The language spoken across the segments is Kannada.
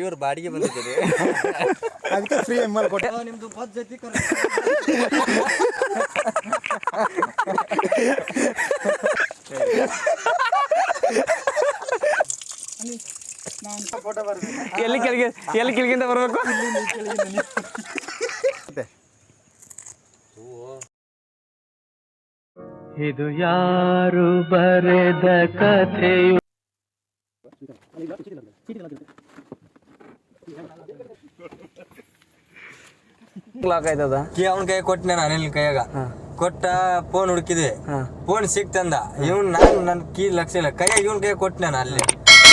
ಇವ್ರು ಬಾಡಿಗೆ ಬಂದಿದ್ದೀರಿ. ಅದಕ್ಕೆ ಫ್ರೀ ಎಂ ಎಲ್ ಕೊಟ್ಟೆ ನಿಮ್ದು ಪದ್ಧತಿ ಎಲ್ಲಿ ಕೆಳಗೆ ಎಲ್ಲಿ ಕೆಳಗಿಂದ ಬರಬೇಕು? ಇದು ಯಾರು ಬರೆದ ಕಥೆಯು? ಲಾಕ್ ಆಯ್ತದ? ಕೀ ಅವ್ನ ಕೈ ಕೊಟ್ಟು ನಾನು ಅನಿಲ್ ಕೈಯಾಗ? ಕೊಟ್ಟ ಫೋನ್ ಹುಡುಕಿದೆ. ಫೋನ್ ಸಿಕ್ತಂದ. ಇವ್ನ್ ನಾನು ನನ್ನ ಕೀ ಲಕ್ಷ ಇಲ್ಲ ಕೈಯಾಗ ಇವನ್ ಕೈ ಕೊಟ್ಟು ನಾನು ಅಲ್ಲಿ.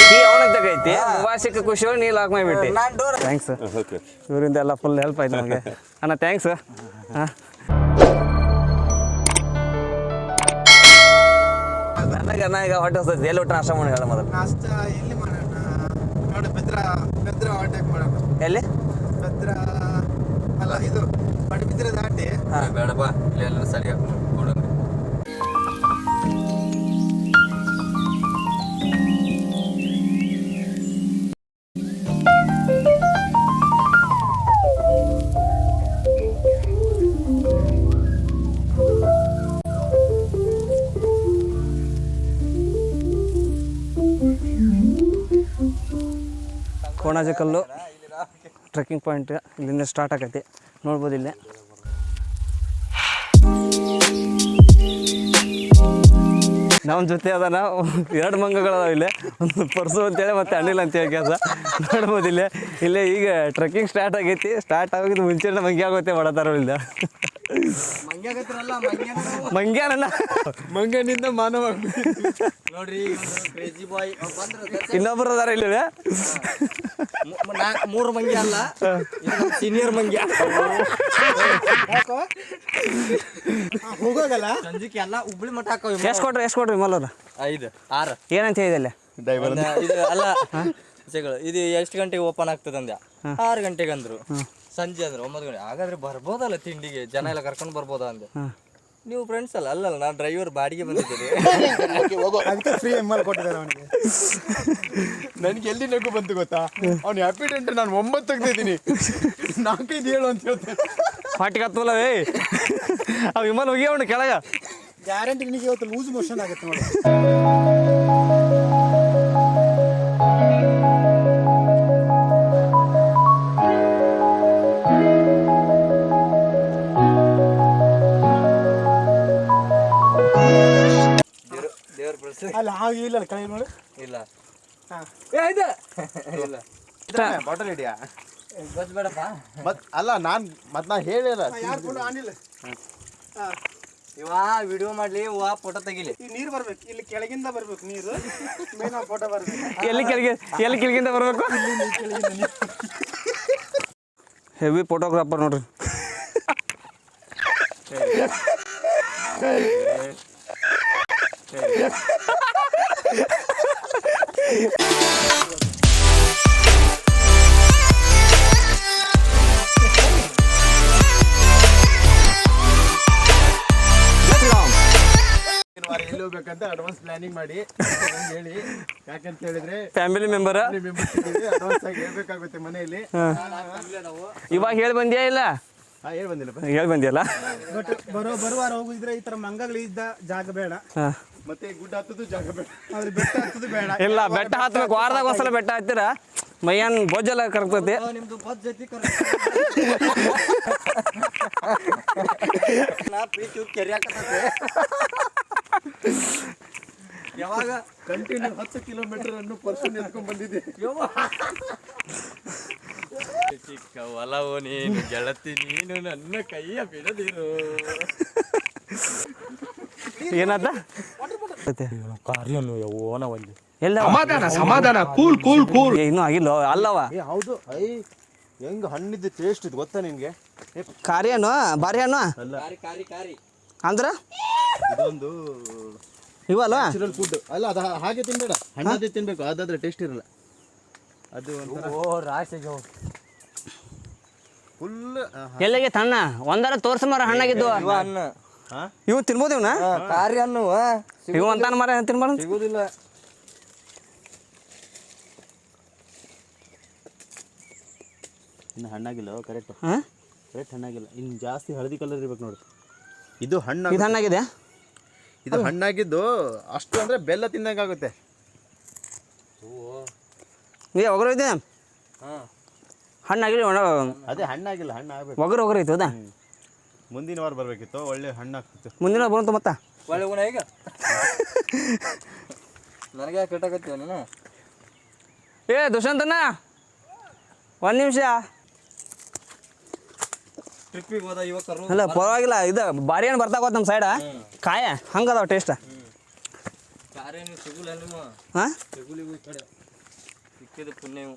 ಕೀ ಅವನಿಗೆ ತಗೈತಿ? ವಾಸಿಕ ಖುಷಿ ನೀ ಲಾಕ್ ಮಾಡಿಬಿಟ್ಟಿ. ನಾನ್ ಡೋರ್ ಥ್ಯಾಂಕ್ಸ್ ಇವರಿಂದ ಎಲ್ಲ ಫುಲ್ ಹೆಲ್ಪ್ ಆಯ್ತು ನಮಗೆ. ಅಣ್ಣ ಥ್ಯಾಂಕ್ಸ್ ಹಾಂ. ನನಗೆ ಅಣ್ಣ ಈಗ ಹೊಟ್ಟೆ ಹೊಸೈತಿ. ಎಲ್ಲಿ ಒಟ್ಟು ನಾಷ್ಟ ಮಾಡಿ ಹೇಳ ಮೊದಲು? ನಾಷ್ಟ ಎಲ್ಲಿ ಮಾಡೋಣ ನೋಡಿ ಭದ್ರ ಭದ್ರ ಅಟ್ಯಾಕ್ ಮಾಡೋಣ. ಎಲ್ಲಿ? ಭದ್ರ ಅಲ್ಲ ಇದು ಪಡುಬಿದ್ರೆ ದಾಟಿ. ಬೇಡಪ್ಪ ಬಾ ಎಲ್ಲ ಸರಿಯಾಗಿ ಕೊಡು ಕೋಣಾಜಕಲ್ಲು ಟ್ರೆಕ್ಕಿಂಗ್ ಪಾಯಿಂಟ್ ಇಲ್ಲಿಂದ ಸ್ಟಾರ್ಟ್ ಆಗೈತಿ. ನೋಡ್ಬೋದು ಇಲ್ಲೇ. ನಮ್ಮ ಜೊತೆ ಅದಾನ ಎರಡು ಮಂಗಗಳದಾವ ಇಲ್ಲೇ. ಒಂದು ಪರ್ಸು ಅಂತೇಳಿ ಮತ್ತೆ ಅಣ್ಣಿಲ್ಲ ಅಂತೇಳಿ ಕೆಲಸ. ನೋಡ್ಬೋದು ಇಲ್ಲೇ. ಇಲ್ಲೇ ಈಗ ಟ್ರೆಕ್ಕಿಂಗ್ ಸ್ಟಾರ್ಟ್ ಆಗೈತಿ. ಸ್ಟಾರ್ಟ್ ಆಗೋದು ಮುಂಚೆನೇ ಮಂಗಿ ಆಗುತ್ತೆ ಮಾಡತಾರ ಇಲ್ಲ ಮಂಗ್ಯಾನ ಮಂಗನಿಂದ ಮಾನವ ನೋಡ್ರಿ ಕ್ರೇಜಿ ಬಾಯ್ ಇನ್ನೊಬ್ರು ಅದಾರ ಇಲ್ಲಿ ಮೂರು ಮಂಗಿ ಅಲ್ಲ? ಸೀನಿಯರ್ ಮಂಗಿ ಹೋಗೋಗಲ್ಲ? ಸಂಜಿಕೆ ಎಲ್ಲ ಹುಬ್ಳಿ ಮಠ ಹಾಕವ್ ಎಷ್ಟು ಕೊಟ್ರಿ ಎಷ್ಟು ಕೊಟ್ರಿ ವಿಮಲ್ ಅವ್ರು? ಐದು ಆರು. ಏನಂತ ಹೇಳಿದಲ್ಲ ಇದು ಅಲ್ಲ ಇದು ಎಷ್ಟು ಗಂಟೆಗೆ ಓಪನ್ ಆಗ್ತದೆ ಅಂದ್ಯ? ಆರು ಗಂಟೆಗೆ ಅಂದ್ರು. ಸಂಜೆ ಅಂದ್ರು ಒಂಬತ್ತು ಗಂಟೆ. ಹಾಗಾದ್ರೆ ಬರ್ಬೋದಲ್ಲ ತಿಂಡಿಗೆ? ಜನ ಎಲ್ಲ ಕರ್ಕೊಂಡು ಬರ್ಬೋದ ಅಂದೆ? ನೀವು ಫ್ರೆಂಡ್ಸ್ ಅಲ್ಲ? ಅಲ್ಲಲ್ಲ ನಾನು ಡ್ರೈವರ್ ಬಾಡಿಗೆ ಬಂದಿದ್ದೀರಿ ಅದಕ್ಕೆ ಫ್ರೀ ಎಂ ಎಲ್ ಕೊಟ್ಟಿದ್ದಾರೆ ಅವನಿಗೆ. ನನಗೆ ಎಲ್ಲಿ ನಗು ಬಂತು ಗೊತ್ತಾ? ಅವ್ನು ಹ್ಯಾಪಿ ಟೆಂಟ್ ನಾನು ಒಂಬತ್ತು ತೆಗ್ದಿದ್ದೀನಿ. ನಾಲ್ಕೈದು ಹೇಳು ಅಂತ ಹೇಳ್ತೇನೆ. ಪಾಟಿಗೆ ಹತ್ತುವಲ್ಲ ಆ ವಿಮಾನ ಹೋಗಿ ಅವನು ಕೆಳಗ. ಗ್ಯಾರಂಟಿ ನಿನಗೆ ಇವತ್ತು ಲೂಸ್ ಮೋಷನ್ ಆಗುತ್ತೆ ನೋಡಿ. ಅಲ್ಲಿ ಹಾಗೆ ಇಲ್ಲ ಕೈ ನೋಡಿ. ಇಲ್ಲ. ಹಾಂ. ಇಲ್ಲ. ಬಾಟಲ್ ಹಿಡಿಯಾ ಗೊತ್ತಬೇಡಪ್ಪ ಮತ್ ಅಲ್ಲ ನಾನ್ ಮತ್ ನಾ ಹೇಳಿಲ್ಲ ಯಾರು ಕೊಂಡು ಆನಿಲ್ಲ ಹಾಂ. ಇವ ವಿಡಿಯೋ ಮಾಡ್ಲಿ ಇವ ಫೋಟೋ ತೆಗಿಲಿ. ಈ ನೀರು ಬರ್ಬೇಕು ಇಲ್ಲಿ ಕೆಳಗಿಂದ ಬರ್ಬೇಕು ನೀರು. ಮೇನ್ ಫೋಟೋ ಬರ್ಬೇಕು. ಎಲ್ಲಿ ಕೆಳಗೆ ಎಲ್ಲಿ ಕೆಳಗಿಂದ ಬರ್ಬೇಕು? ಹೆವಿ ಫೋಟೋಗ್ರಾಫರ್ ನೋಡ್ರಿ. ಎಲ್ಲಿ ಹೋಗ್ಬೇಕಂತ ಅಡ್ವಾನ್ಸ್ ಪ್ಲಾನಿಂಗ್ ಮಾಡಿ ಹೇಳಿ. ಯಾಕಂತ ಹೇಳಿದ್ರೆ ಫ್ಯಾಮಿಲಿ ಮೆಂಬರ್ ಅಡ್ವಾನ್ಸ್ ಆಗಿ ಹೇಳ್ಬೇಕಾಗುತ್ತೆ ಮನೆಯಲ್ಲಿ. ಇವಾಗ ಹೇಳಿ ಬಂದ್ಯಾ ಇಲ್ಲ? ಹೇಳಿ ಬಂದಿಲ್ಲ ಹೇಳಿ ಬಂದಿಯಲ್ಲ? ಬಟ್ ಬರೋ ಬರುವಾರ ಹೋಗಿದ್ರೆ ಈ ತರ ಮಂಗಗಳಿದ್ದ ಜಾಗ ಬೇಡ. ಮತ್ತೆ ಗುಡ್ಡ ಹತ್ತದು ಜಾಗ ಬೇಡ. ಆದ್ರೆ ಬೆಟ್ಟ ಹತ್ತದು ಬೇಡ. ಇಲ್ಲ ಬೆಟ್ಟ ಹತ್ಬೇಕು ವಾರದಾಗ ಒಂದ್ಸಲ ಬೆಟ್ಟ ಹತ್ತಿರ. ಮೈಯನ್ ಬೋಜೆಲ್ಲ ಕರ್ಕತೈತಿ ನಿಮ್ದು ಪದ್ಧತಿ ನಾ ಪ್ರೀತಿ ಕೆರೆ ಹಾಕತ್ತೆ ಯಾವಾಗ? ಕಂಟಿನ್ಯೂ ಹತ್ತು ಕಿಲೋಮೀಟರ್ ಅನ್ನು ಪರ್ಸನ್ ಎತ್ಕೊಂಡ್ ಬಂದಿದ್ದೆ. ಚಿಕ್ಕ ಒಲವು ನೀನು ಗೆಳತಿ ನೀನು ನನ್ನ ಕೈಯ ಬಿಡದಿರು. ಏನದ ಕಾರ್ಯನು ಓನ ಒಂದು ಎಲ್ಲ ಸಮಾಧಾನ ಸಮಾಧಾನ ಕೂಲ್ ಕೂಲ್ ಕೂಲ್ ಇನ್ನೂ ಆಗಿಲ್ಲ ಅಲ್ಲವ? ಹೌದು. ಐ ಹೆಂಗ್ ಹಣ್ಣಿದ್ದು ಟೇಸ್ಟ್ ಇದು ಗೊತ್ತಾ ನಿನ್ಗೆ? ಏ, ಕಾರ್ಯನು ಬಾರಿ ಹಣ್ಣು ಕಾರಿ ಕಾರಿ ಕಾರಿ. ಅಂದ್ರ? ಇದೊಂದು ಇವಲ್ವ? ನ್ಯಾಚುರಲ್ ಫುಡ್ ಅಲ್ಲ ಅದು ಹಾಗೆ ತಿನ್ಬೇಡ. ಹಣ್ಣದೇ ತಿನ್ಬೇಕು ಅದಾದ್ರೆ ಟೇಸ್ಟ್ ಇರಲ್ಲ. ಅದು ಓ ರಾಶಿಗೆ ಫುಲ್ ಎಲ್ಲಿಗೆ ತಣ್ಣ? ಒಂದರ ತೋರ್ಸ ಮರ ಹಣ್ಣಾಗಿದ್ವು ಇವ ಅನ್ನ ಇವು ತಿನ್ಬೋದು ಇವನ? ಕಾರ್ಯ ಅನ್ನು ಇವು ಅಂತಾನ ಮರ ತಿನ್ಬಾರ ಸಿಗುದಿಲ್ಲ. ಇನ್ನು ಹಣ್ಣಾಗಿಲ್ಲ ಕರೆಕ್ಟ್ ಹಾಂ? ಕರೆಕ್ಟ್ ಹಣ್ಣಾಗಿಲ್ಲ. ಇನ್ನು ಜಾಸ್ತಿ ಹಳದಿ ಕಲರ್ ಇರ್ಬೇಕು ನೋಡಿ. ಇದು ಹಣ್ಣು ಇದು ಹಣ್ಣಾಗಿದೆ? ಇದು ಹಣ್ಣಾಗಿದ್ದು ಅಷ್ಟು ಅಂದರೆ ಬೆಲ್ಲ ತಿನ್ನಂಗೆ ಆಗುತ್ತೆ. ಏ ಒಗರು ಹಾಂ. ಹಣ್ಣಾಗಿಲ್ಲ ಅದೇ ಹಣ್ಣಾಗಿಲ್ಲ ಹಣ್ಣು ಒಗರು ಒಗರು ಐತೆ ಹೌದಾ? ಮುಂದಿನ ವಾರ ಬರಬೇಕಿತ್ತು ಒಳ್ಳೆ ಹಣ್ಣು ಆಗ್ತಿತ್ತು. ಮುಂದಿನ ಬಂತು ಮತ್ತ? ಒಳ್ಳೆ ಗುಣ ಈಗ? ನನಗೆ ಯಾಕೆ ಕೆಟ್ಟಾಗತ್ತೀವ ನೀನು? ಏ ದುಷ್ಯಂತನ ಒಂದು ನಿಮಿಷ. ಟ್ರಿಪ್ಪಿಗೆ ಹೋದ ಯುವಕರು ಅಲ್ಲ ಪರವಾಗಿಲ್ಲ ಇದು ಬಾರಿ ಏನು ಬರ್ತಾ ನಮ್ಮ ಸೈಡ ಕಾಯ ಹಂಗದಾವ ಟೇಸ್ಟ್ ಕಾರ್ಯ ಹಾಂ? ಸಿಗುಲಿಗೂ ಈ ಕಡೆ ಸಿಕ್ಕಿದ ಪುಣ್ಯವು.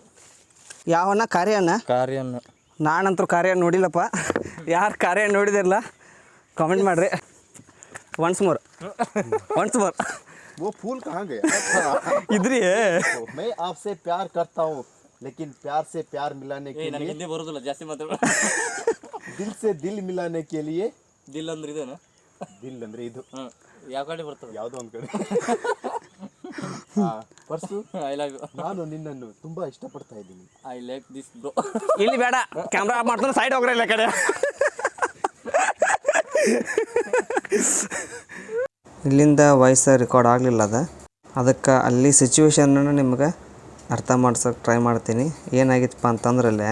ಯಾವನ್ನ ಕಾರ್ಯ ಅಣ್ಣ? ಕಾರ್ಯನ ನಾನಂತೂ ಕಾರ್ಯ ನೋಡಿಲ್ಲಪ್ಪ ಯಾರು ಕಾರ್ಯ ನೋಡಿದಿರಲ್ಲ ಕಾಮೆಂಟ್ ಮಾಡಿರಿ ಒನ್ಸ್ ಮೋರ್ ಒನ್ಸ್ ಮೋರ್ वो फूल कहाँ गया ಇದ್ರಿ मैं आपसे प्यार करता हूँ लेकिन प्यार से प्यार मिलाने ಏ के ನನಗೆ लिए ಹಿಂದಿ ಬರೋದಿಲ್ಲ ಜಾಸ್ತಿ ಮಾತಾಡ दिल से दिल मिलाने के लिए ದಿಲ್ ಅಂದ್ರೆ ಇದೇನು ದಿಲ್ ಅಂದ್ರೆ ಇದು ಹ್ಞೂ ಯಾವ ಕಡೆ ಬರ್ತದೆ ಯಾವುದೋ ಒಂದು ಕಡೆ ಪರ್ಸು ಐ ಲವ್ ಯು ನಾನು ನಿನ್ನನ್ನು ತುಂಬಾ ಇಷ್ಟಪಡ್ತಾ ಇದ್ದೀನಿ. ಐ ಲೈಕ್ ದಿಸ್ ಬ್ರೋ ಇಲ್ಲಿ ಬೇಡ. ಕ್ಯಾಮ್ರಾ ಆಫ್ ಮಾಡ್ತಾನೆ ಸೈಡ್ ಹೋಗ್ರ ಇಲ್ಲ ಕಡೆ. ಇಲ್ಲಿಂದ ವಾಯ್ಸ್ ರೆಕಾರ್ಡ್ ಆಗಲಿಲ್ಲ ಅದ. ಅದಕ್ಕೆ ಅಲ್ಲಿ ಸಿಚುವೇಶನ್ನ ನಿಮ್ಗೆ ಅರ್ಥ ಮಾಡ್ಸೋಕೆ ಟ್ರೈ ಮಾಡ್ತೀನಿ. ಏನಾಗಿತ್ತಪ್ಪ ಅಂತಂದ್ರಲ್ಲೇ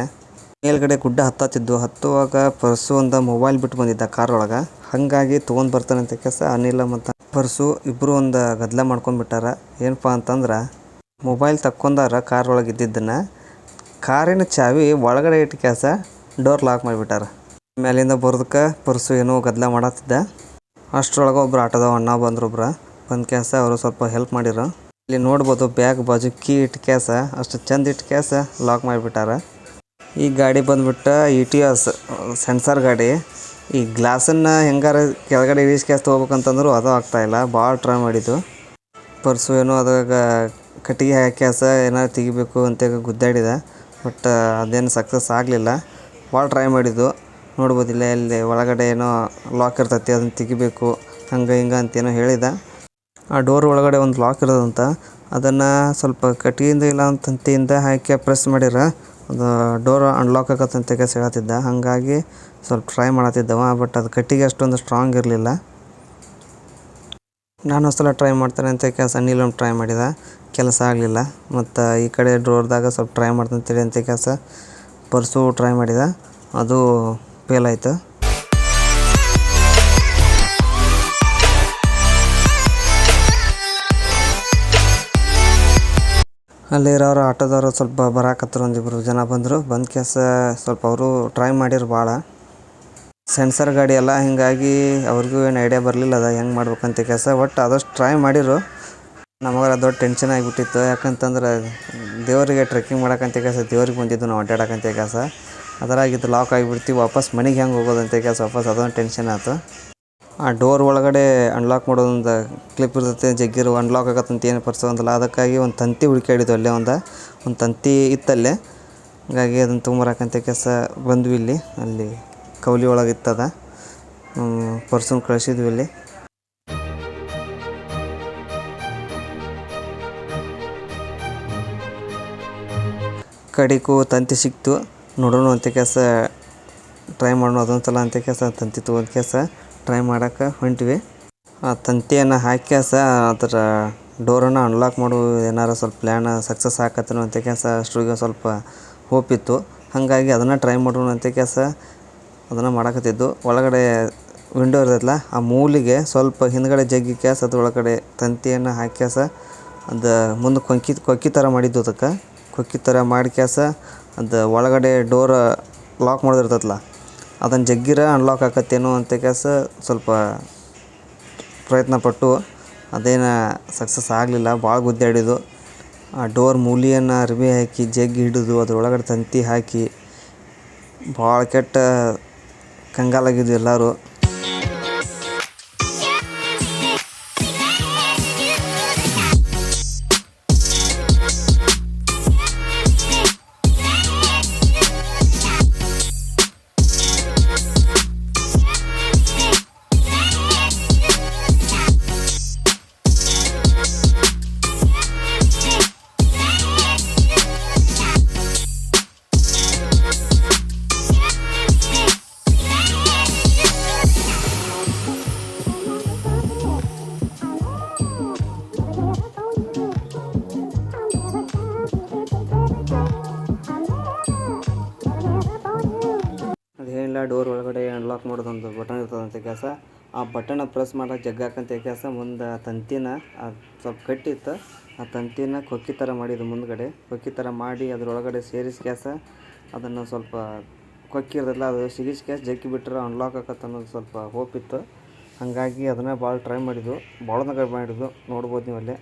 ಮೇಲ್ಗಡೆ ಗುಡ್ಡ ಹತ್ತತ್ತಿದ್ದು ಹತ್ತುವಾಗ ಪರ್ಸು ಒಂದು ಮೊಬೈಲ್ ಬಿಟ್ಟು ಬಂದಿದ್ದ ಕಾರ್ ಒಳಗೆ ಹಾಗಾಗಿ ತೊಗೊಂಡು ಬರ್ತಾನೆ ಅಂತ ಕೆಲಸ. ಅನಿಲ ಮತ್ತು ಪರ್ಸು ಇಬ್ಬರು ಒಂದು ಗದ್ದಲ ಮಾಡ್ಕೊಂಡ್ಬಿಟ್ಟಾರ ಏನಪ್ಪ ಅಂತಂದ್ರೆ, ಮೊಬೈಲ್ ತಕ್ಕೊಂಡಾರ ಕಾರ್ ಒಳಗೆ ಇದ್ದಿದ್ದನ್ನು, ಕಾರಿನ ಚಾವಿ ಒಳಗಡೆ ಇಟ್ಟು ಕೆಲಸ ಡೋರ್ ಲಾಕ್ ಮಾಡಿಬಿಟ್ಟಾರ. ಮೇಲಿಂದ ಬರೋದಕ್ಕೆ ಪರ್ಸು ಏನೋ ಗದ್ದಲ ಮಾಡತ್ತಿದ್ದ. ಅಷ್ಟರೊಳಗೆ ಒಬ್ರು ಆಟೋದ ಅಣ್ಣ ಬಂದ್ರು ಒಬ್ರು. ಬಂದು ಕೆಲಸ ಅವರು ಸ್ವಲ್ಪ ಹೆಲ್ಪ್ ಮಾಡಿರು. ಇಲ್ಲಿ ನೋಡ್ಬೋದು ಬ್ಯಾಗ್ ಬಾಜು ಕೀ ಇಟ್ಟು ಕೇಸ ಅಷ್ಟು ಚಂದ ಇಟ್ಟು ಕೇಸ ಲಾಕ್ ಮಾಡಿಬಿಟ್ಟಾರ. ಈ ಗಾಡಿ ಬಂದ್ಬಿಟ್ಟು ಇ ಟಿ ಎಸ್, ಸೆನ್ಸರ್ ಗಾಡಿ. ಈ ಗ್ಲಾಸನ್ನು ಹೆಂಗಾರ ಕೆಳಗಡೆ ಇಳಿಸ್ಕ್ಯಾಸ್ ತೊಗೋಬೇಕಂತಂದ್ರು ಅದು ಆಗ್ತಾಯಿಲ್ಲ ಭಾಳ ಟ್ರೈ ಮಾಡಿದ್ದು. ಪರ್ಸು ಏನೋ ಅದಾಗ ಕಟ್ಟಿಗೆ ಹಾಕ್ಯಾಸ ಏನಾರು ತೆಗಿಬೇಕು ಅಂತ ಗುದ್ದಾಡಿದ. ಬಟ್ ಅದೇನು ಸಕ್ಸಸ್ ಆಗಲಿಲ್ಲ. ಭಾಳ ಟ್ರೈ ಮಾಡಿದ್ದು. ನೋಡ್ಬೋದಿಲ್ಲ ಇಲ್ಲಿ ಒಳಗಡೆ ಏನೋ ಲಾಕ್ ಇರ್ತೈತಿ, ಅದನ್ನು ತೆಗಿಬೇಕು, ಹಂಗೆ ಹಿಂಗೆ ಅಂತೇನೋ ಹೇಳಿದ. ಆ ಡೋರ್ ಒಳಗಡೆ ಒಂದು ಲಾಕ್ ಇರೋದಂತ, ಅದನ್ನು ಸ್ವಲ್ಪ ಕಟ್ಟಿಗೆಯಿಂದ ಇಲ್ಲ ತಂತಿಯಿಂದ ಹಾಕಿ ಪ್ರೆಸ್ ಮಾಡಿರ ಅದು ಡೋರ್ ಅನ್ಲಾಕ್ ಆಗತ್ತಂತ ಕೆಲಸ ಹೇಳತ್ತಿದ್ದ. ಹಾಗಾಗಿ ಸ್ವಲ್ಪ ಟ್ರೈ ಮಾಡತ್ತಿದ್ದವ ಬಟ್ ಅದು ಕಟ್ಟಿಗೆ ಅಷ್ಟೊಂದು ಸ್ಟ್ರಾಂಗ್ ಇರಲಿಲ್ಲ. ನಾನು ಒಂದ್ಸಲ ಟ್ರೈ ಮಾಡ್ತಾನೆ ಅಂತ ಕೆಲಸ ನೀಲೊಂದು ಟ್ರೈ ಮಾಡಿದ, ಕೆಲಸ ಆಗಲಿಲ್ಲ. ಮತ್ತು ಈ ಕಡೆ ಡೋರ್ದಾಗ ಸ್ವಲ್ಪ ಟ್ರೈ ಮಾಡ್ತಂತೇಳಿ ಅಂತ ಕೆಲಸ ಪರ್ಸು ಟ್ರೈ ಮಾಡಿದ, ಅದು ಫೇಲ್ ಆಯಿತು. ಅಲ್ಲಿರೋರು ಆಟೋದವರು ಸ್ವಲ್ಪ ಬರಾಕತ್ರು ಒಂದಿಬ್ರು ಜನ ಬಂದರು. ಬಂದ ಕೆಲಸ ಸ್ವಲ್ಪ ಅವರು ಟ್ರೈ ಮಾಡಿರು ಭಾಳ. ಸೆನ್ಸರ್ ಗಾಡಿ ಎಲ್ಲ ಹೀಗಾಗಿ ಅವ್ರಿಗೂ ಏನು ಐಡಿಯಾ ಬರಲಿಲ್ಲ ಅದ, ಹೆಂಗೆ ಮಾಡ್ಬೇಕಂತ ಕೆಲಸ. ಒಟ್ಟು ಆದಷ್ಟು ಟ್ರೈ ಮಾಡಿರು. ನಮಗೆ ದೊಡ್ಡ ಟೆನ್ಷನ್ ಆಗಿಬಿಟ್ಟಿತ್ತು. ಯಾಕಂತಂದ್ರೆ ದೇವರಿಗೆ ಟ್ರೆಕ್ಕಿಂಗ್ ಮಾಡೋಕ್ಕಂತ ಕೆಲಸ, ದೇವ್ರಿಗೆ ಬಂದಿದ್ದು ನಾವು ಅಡ್ಡಾಡಕ್ಕಂತ ಕೆಲಸ. ಅದರಾಗ ಇದು ಲಾಕ್ ಆಗಿಬಿಡ್ತೀವಿ, ವಾಪಸ್ ಮನೆಗೆ ಹೆಂಗೆ ಹೋಗೋದಂತ ಕೆಲಸ, ವಾಪಸ್ ಅದೊಂದು ಟೆನ್ಷನ್ ಆಯ್ತು ಆ ಡೋರ್ ಒಳಗಡೆ ಅನ್ಲಾಕ್ ಮಾಡೋದೊಂದು ಕ್ಲಿಪ್ ಇರ್ತೈತೆ, ಜಗ್ಗಿರು ಅನ್ಲಾಕ್ ಆಗತ್ತಂತ ಏನು ಪರ್ಸೋಂದಿಲ್ಲ ಅದಕ್ಕಾಗಿ ಒಂದು ತಂತಿ ಹುಡುಕಾಡಿದ್ವು ಅಲ್ಲೇ ಒಂದು ಒಂದು ತಂತಿ ಇತ್ತಲ್ಲೇ. ಹಾಗಾಗಿ ಅದನ್ನು ತೊಗೊಂಬರಕ್ಕಂತ ಕೆಲಸ ಬಂದ್ವಿ ಇಲ್ಲಿ, ಅಲ್ಲಿ. ಕೌಲಿ ಒಳಗೆ ಇತ್ತದ ಪರ್ಸನ್ ಕಳಿಸಿದ್ವಿ ಇಲ್ಲಿ. ಕಡಿಕು ತಂತಿ ಸಿಕ್ತು. ನೋಡೋಣ ಅಂತ ಕೆಲಸ ಟ್ರೈ ಮಾಡೋಣ ಅದೊಂದು ಸಲ ಅಂತ ಕೆಲಸ, ತಂತಿ ತೊಗೊಂಡು ಕೆಲಸ ಟ್ರೈ ಮಾಡೋಕೆ ಹೊಂಟ್ವಿ. ಆ ತಂತಿಯನ್ನು ಹಾಕ್ಯಾಸ ಅದರ ಡೋರನ್ನು ಅನ್ಲಾಕ್ ಮಾಡೋ, ಏನಾರು ಸ್ವಲ್ಪ ಪ್ಲ್ಯಾನ್ ಸಕ್ಸಸ್ ಆಕತ್ತನೋ ಅಂತ ಕೆಲಸ ಅಷ್ಟ್ರಿಗೆ ಸ್ವಲ್ಪ ಹೋಪಿತ್ತು ಹಾಗಾಗಿ ಅದನ್ನು ಟ್ರೈ ಮಾಡೋಣ ಅಂತ ಕೆಲಸ ಅದನ್ನು ಮಾಡಕತ್ತಿದ್ದು. ಒಳಗಡೆ ವಿಂಡೋ ಇರ್ತೈತಲ್ಲ ಆ ಮೂಲಿಗೆ ಸ್ವಲ್ಪ ಹಿಂದ್ಗಡೆ ಜಗ್ಗಿ ಕ್ಯಾಸ್ ಅದ್ರೊಳಗಡೆ ತಂತಿಯನ್ನು ಹಾಕ್ಯಾಸ ಅದು ಮುಂದೆ ಕೊಂಕಿ ಕೊಕ್ಕಿ ಥರ ಮಾಡಿದ್ದು ಅದಕ್ಕೆ. ಕೊಕ್ಕಿ ಥರ ಮಾಡಿ ಕ್ಯಾಸ ಅದು ಒಳಗಡೆ ಡೋರ್ ಲಾಕ್ ಮಾಡೋದಿರ್ತೈತಲ್ಲ ಅದನ್ನು ಜಗ್ಗಿರ ಅನ್ಲಾಕ್ ಆಕತ್ತೇನೋ ಅಂತ ಕ್ಯಾಸ ಸ್ವಲ್ಪ ಪ್ರಯತ್ನ ಪಟ್ಟು ಅದೇನು ಸಕ್ಸಸ್ ಆಗಲಿಲ್ಲ ಭಾಳ ಗುದ್ದಾಡಿದ್ದು ಆ ಡೋರ್ ಮೂಲಿಯನ್ನು ಅರ್ಬಿ ಹಾಕಿ ಜಗ್ಗಿ ಹಿಡಿದು ಅದ್ರೊಳಗಡೆ ತಂತಿ ಹಾಕಿ ಭಾಳ ಕೆಟ್ಟ ಕಂಗಾಲಾಗಿದ್ವು ಎಲ್ಲರೂ ಬಟನ್ನ ಪ್ರೆಸ್ ಮಾಡೋ ಜಗ್ಗಾಕಂತ ಕೆಲಸ ಮುಂದೆ ತಂತಿನ ಸ್ವಲ್ಪ ಕಟ್ಟಿತ್ತು. ಆ ತಂತಿನ ಕೊಕ್ಕಿ ಥರ ಮಾಡಿದ್ದು ಮುಂದ್ಗಡೆ. ಕೊಕ್ಕಿ ಥರ ಮಾಡಿ ಅದರೊಳಗಡೆ ಸೇರಿಸಿ ಕ್ಯಾಸ ಅದನ್ನು ಸ್ವಲ್ಪ ಕೊಕ್ಕಿ ಇರೋದಿಲ್ಲ ಅದು ಸಿಗಿಸಿ ಕ್ಯಾಸ್ ಜಗ್ಗಿ ಬಿಟ್ಟರೆ ಅನ್ಲಾಕ್ ಆಕತ್ತೆ ಅನ್ನೋದು ಸ್ವಲ್ಪ ಹೋಪ್ ಇತ್ತು. ಹಾಗಾಗಿ ಅದನ್ನು ಭಾಳ ಟ್ರೈ ಮಾಡಿದ್ವು. ಭಾಳ ಮಾಡಿದ್ದು ನೋಡ್ಬೋದು ನೀವು ಅಲ್ಲೇ.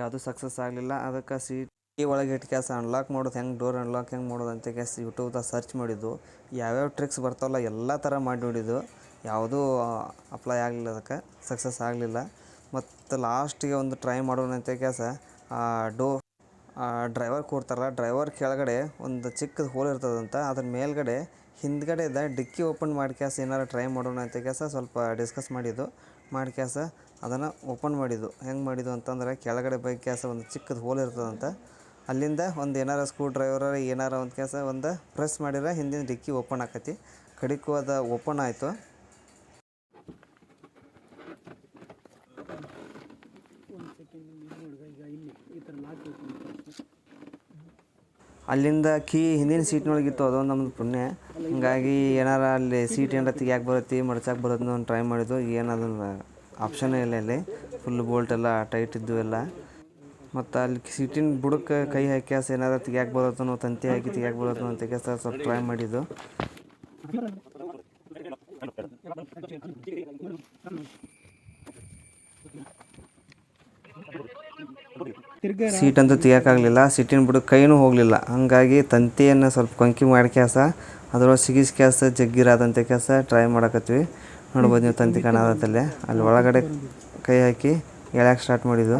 ಯಾವುದೂ ಸಕ್ಸಸ್ ಆಗಲಿಲ್ಲ. ಅದಕ್ಕೆ ಸಿಟಿ ಒಳಗೆ ಇಟ್ಟು ಕ್ಯಾಸ ಅನ್ಲಾಕ್ ಮಾಡೋದು ಹೆಂಗೆ ಡೋರ್ ಅನ್ಲಾಕ್ ಹೆಂಗೆ ಮಾಡೋದು ಅಂತ ಕ್ಯಾಸ್ ಯೂಟ್ಯೂಬ್ದಾಗ ಸರ್ಚ್ ಮಾಡಿದ್ದು ಯಾವ್ಯಾವ ಟ್ರಿಕ್ಸ್ ಬರ್ತಾವಲ್ಲ, ಎಲ್ಲ ಥರ ಮಾಡಿ ನೋಡಿದ್ದು ಯಾವುದೂ ಅಪ್ಲೈ ಆಗಲಿಲ್ಲ ಅದಕ್ಕೆ ಸಕ್ಸಸ್ ಆಗಲಿಲ್ಲ. ಮತ್ತು ಲಾಸ್ಟಿಗೆ ಒಂದು ಟ್ರೈ ಮಾಡೋಣ ಅಂತ ಕೇಸ ಆ, ಡೋ ಡ್ರೈವರ್ ಕೂರ್ತಾರಲ್ಲ ಡ್ರೈವರ್ ಕೆಳಗಡೆ ಒಂದು ಚಿಕ್ಕದು ಹೋಲ್ ಇರ್ತದಂತ, ಅದ್ರ ಮೇಲ್ಗಡೆ ಇದೆ ಡಿಕ್ಕಿ ಓಪನ್ ಮಾಡಿ ಕ್ಯಾಸ ಏನಾರು ಟ್ರೈ ಮಾಡೋಣ ಅಂತ ಕೇಸ ಸ್ವಲ್ಪ ಡಿಸ್ಕಸ್ ಮಾಡಿದ್ದು. ಮಾಡಿ ಕ್ಯಾಸ ಅದನ್ನು ಓಪನ್ ಮಾಡಿದ್ದು. ಹೆಂಗೆ ಮಾಡಿದ್ದು ಅಂತಂದ್ರೆ, ಕೆಳಗಡೆ ಬೈಕ್ ಕ್ಯಾಸ ಒಂದು ಚಿಕ್ಕದು ಹೋಲ್ ಇರ್ತದಂತ, ಅಲ್ಲಿಂದ ಒಂದು ಏನಾರ ಸ್ಕ್ರೂ ಡ್ರೈವರ ಏನಾರ ಒಂದು ಕೆಲಸ ಒಂದು ಪ್ರೆಸ್ ಮಾಡಿದ್ರೆ ಹಿಂದಿನ ಡಿಕ್ಕಿ ಓಪನ್ ಆಕತಿ. ಕಡಿಕೋದ ಓಪನ್ ಆಯಿತು. ಅಲ್ಲಿಂದ ಕೀ ಹಿಂದಿನ ಸೀಟ್ನೊಳಗಿತ್ತು ಅದೊಂದು ನಮ್ದು ಪುಣ್ಯ. ಹಂಗಾಗಿ ಏನಾರ ಅಲ್ಲಿ ಸೀಟ್ ಏನಾರ ತೆಗಿಯಾಕೆ ಬರುತ್ತೆ ಮಡ್ಸಕ್ಕೆ ಬರುತ್ತೆ ಅಂತ ಟ್ರೈ ಮಾಡಿದ್ದು. ಏನು ಅದನ್ನು ಇಲ್ಲ ಅಲ್ಲಿ ಫುಲ್ ಬೋಲ್ಟ್ ಎಲ್ಲ ಟೈಟ್ ಇದ್ದು ಎಲ್ಲ. ಮತ್ತು ಅಲ್ಲಿ ಸೀಟಿನ ಬುಡಕ್ಕೆ ಕೈ ಹಾಕ್ಯಾಸ ಏನಾರ ತೆಗಿಯಾಕೆ ಬರುತ್ತೋ ತಂತಿ ಹಾಕಿ ತೆಗಿಯಾಕೆ ಬರುತ್ತೋ ಅಂತ ಕೇಸ ಸ್ವಲ್ಪ ಟ್ರೈ ಮಾಡಿದ್ದು. ಸೀಟ್ ಅಂತೂ ತೆಗಿಯೋಕ್ಕಾಗಲಿಲ್ಲ ಸಿಟ್ಟಿನ ಬಿಡು ಕೈನೂ ಹೋಗಲಿಲ್ಲ. ಹಾಗಾಗಿ ತಂತಿಯನ್ನು ಸ್ವಲ್ಪ ಕೊಂಕಿ ಮಾಡಿ ಕ್ಯಾಸ, ಅದ್ರೊಳಗೆ ಸಿಗಿಸ್ ಕೆಲಸ ಜಗ್ಗಿರಾದಂಥ ಕೆಲಸ ಟ್ರೈ ಮಾಡಕತ್ವಿ ನೋಡ್ಬೋದು ನೀವು ತಂತಿ ಕಾಣದಲ್ಲೇ ಅಲ್ಲಿ ಒಳಗಡೆ ಕೈ ಹಾಕಿ ಎಳ್ಯಾಕೆ ಸ್ಟಾರ್ಟ್ ಮಾಡಿದ್ದು.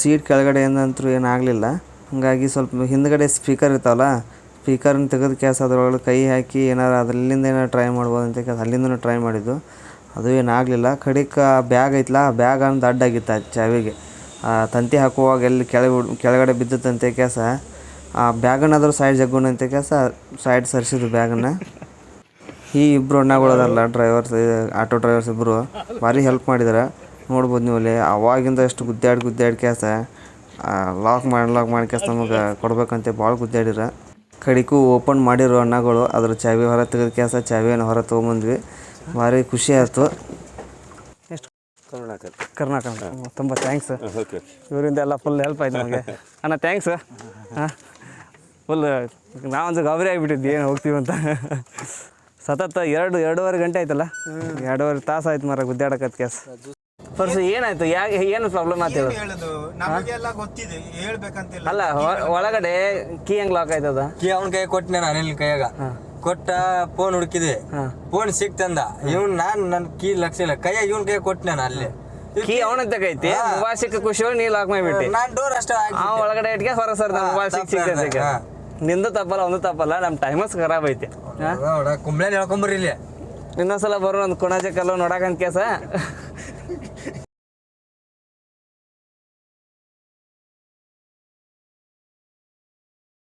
ಸೀಟ್ ಕೆಳಗಡೆ ಅಂತೂ ಏನಾಗಲಿಲ್ಲ ಹಾಗಾಗಿ ಸ್ವಲ್ಪ ಹಿಂದುಗಡೆ ಸ್ಪೀಕರ್ ಇರ್ತಾವಲ್ಲ ಸ್ಪೀಕರ್ನ ತೆಗೆದು ಕೇಸ್ ಅದ್ರೊಳಗೆ ಕೈ ಹಾಕಿ ಏನಾರು ಅದರಿಂದ ಏನಾರು ಟ್ರೈ ಮಾಡ್ಬೋದು ಅಂತ ಕೇಸ್ ಅಲ್ಲಿಂದನೂ ಟ್ರೈ ಮಾಡಿದ್ದು. ಅದು ಏನಾಗಲಿಲ್ಲ. ಕಡಿಕ ಆ ಬ್ಯಾಗ್ ಐತಲ್ಲ ಆ ಬ್ಯಾಗ್ ಅಂದು ಅಡ್ಡಾಗಿತ್ತು ಆ ಚಾವಿಗೆ. ಆ ತಂತಿ ಹಾಕುವಾಗ ಎಲ್ಲಿ ಕೆಳಗೆ ಕೆಳಗಡೆ ಬಿದ್ದಿತ್ತಂತೆ ಕೇಸ ಆ ಬ್ಯಾಗನ್ನಾದರೂ ಸೈಡ್ ಜಗ್ಗೋಣ ಅಂತ ಕೇಸ ಸೈಡ್ ಸರಿಸಿದ್ದು ಬ್ಯಾಗನ್ನು ಈ ಇಬ್ಬರು ಅಣ್ಣಗಳದಾರಲ್ಲ ಡ್ರೈವರ್ಸ್ ಆಟೋ ಡ್ರೈವರ್ಸ್ ಇಬ್ಬರು ಭಾರಿ ಹೆಲ್ಪ್ ಮಾಡಿದಾರೆ. ನೋಡ್ಬೋದು ನೀವು ಅಲ್ಲಿ, ಅವಾಗಿಂದ ಎಷ್ಟು ಗುದ್ದಾಡಿ ಗುದ್ದಾಡಿ ಕ್ಯಾಸ ಲಾಕ್ ಮಾಡಿ ಲಾಕ್ ಮಾಡಿ ಕ್ಯಾಸ್ ನಮಗೆ ಕೊಡ್ಬೇಕಂತ ಭಾಳ ಗುದ್ದಾಡಿರ ಕಡಿಕು ಓಪನ್ ಮಾಡಿರೋ ಅಣ್ಣಗಳು ಅದ್ರ ಚಾವಿ ಹೊರ ತೆಗೆದ ಕ್ಯಾಸ ಚಾವಿಯನ್ನು ಹೊರ ತೊಗೊಂಬಂದ್ವಿ. ಭಾರಿ ಖುಷಿ ಆಯಿತು. ಎಷ್ಟು ಕರ್ನಾಟಕ. ಕರ್ನಾಟಕ. ತುಂಬ ಥ್ಯಾಂಕ್ಸ್ ಓಕೆ ಇವರಿಂದ ಎಲ್ಲ ಫುಲ್ ಹೆಲ್ಪ್ ಆಯ್ತು ನಮಗೆ. ಅಣ್ಣ ಥ್ಯಾಂಕ್ಸ್ ಹಾಂ. ಫುಲ್ ನಾವೊಂದು ಗಾಬರಿ ಆಗಿಬಿಟ್ಟಿದ್ವಿ ಏನು ಹೋಗ್ತೀವಿ ಅಂತ. ಸತತ ಎರಡು ಎರಡೂವರೆ ಗಂಟೆ ಆಯ್ತಲ್ಲ? ಎರಡೂವರೆ ತಾಸು ಆಯ್ತು ಮರ ಗುದ್ದಾಡಕತ್ ಕೇಸ್. ಪರ್ಸು ಏನಾಯ್ತು? ಯಾಕೆ ಏನು ಪ್ರಾಬ್ಲಮ್ ಆಯ್ತು ಹೇಳು. ಹೇಳುದು? ನಮಗೆಲ್ಲ ಗೊತ್ತಿದೆ ಹೇಳ್ಬೇಕಂತಿಲ್ಲ. ಅಲ್ಲ ಒ- ಒಳಗಡೆ ಕೀ ಹೆಂಗ್ ಲಾಕ್ ಆಯ್ತದ ಕೀ ಅವನ ಕೈ ಕೊಟ್ಟನೆ ನಾನು ಅನಿಲ್ ಕೈಯಾಗ. ಕೊಟ್ಟ ಫೋನ್ ಹುಡುಕಿದೆ. ಫೋನ್ ಸಿಕ್ತಂದ ಇವ್ನ್ ನಾನ್ ನನ್ ಕೀ ಲಕ್ಷ ಇಲ್ಲ ಕೈಯಾಗ ಇವನ್ ಕೈ ಕೊಟ್ಟೆ ನಾನು ಅಲ್ಲಿ. ಕೀ ಅವನ ತಗೈತಿ ಮೊಬೈಲ್ ಸಿಕ್ಕ ಖುಷಿ ನೀ ಲಾಕ್ ಮಾಡಿಬಿಟ್ಟಿ. ನಾನ್ ಡೋರ್ ಅಷ್ಟೇ ಆ ಒಳಗಡೆ ಇಟ್ಕೆ ಹೊರ ಸರ್ ನಮ್ಮ ಮೊಬೈಲ್ ಸಿಕ್ ಹಾ. ನಿಂದು ತಪ್ಪಲ್ಲ ಒಂದು ತಪ್ಪಲ್ಲ ನಮ್ಮ ಟೈಮಸ್ ಖರಾಬ್ ಐತಿ. ಹಾ ಕುಂಬ್ಳೆ ಹೇಳ್ಕೊಂಬರ್ರಿ ಇಲ್ಲಿ. ಇನ್ನೊಂದ್ಸಲ ಬರೋ ಒಂದು ಕುಣಾಜೆ ಕಲ್ಲು ನೋಡಕಂತ ಕೇಸ